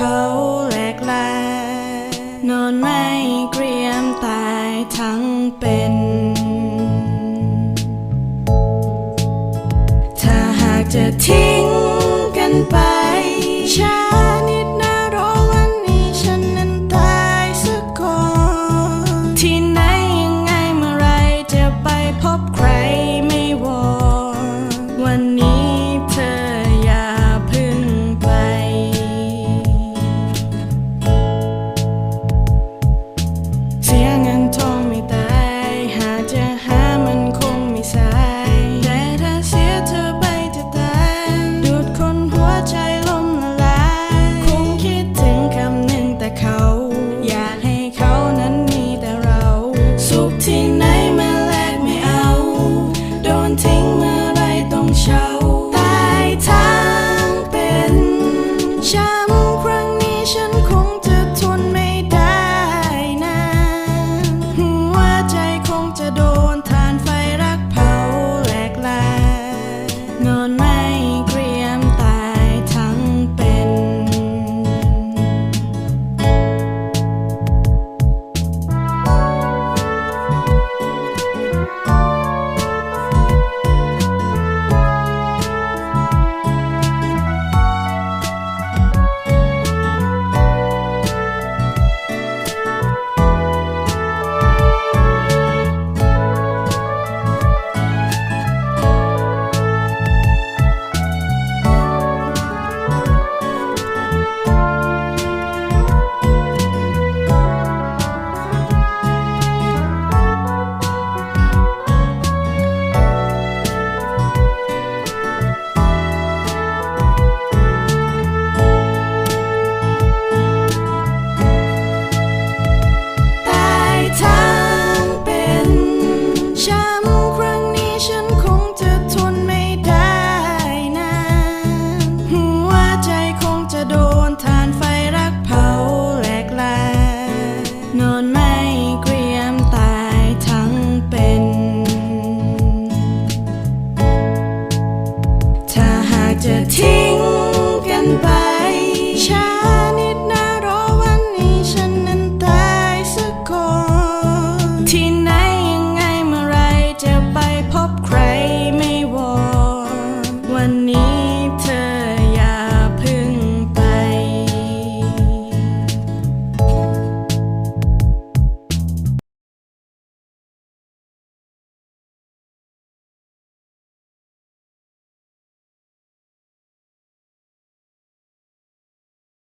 ผาแหลกแลนอนไม่เกรียมตายทั้งเป็นถ้าหากจะทิ้งกันไปช้านิดนะรอวันนี้ฉันนั้นตายสักก่อนที่ไหนยังไงเมื่อไรจะไปพบใครไม่วอนวันนี้ have จะทิ้งกันไปช้า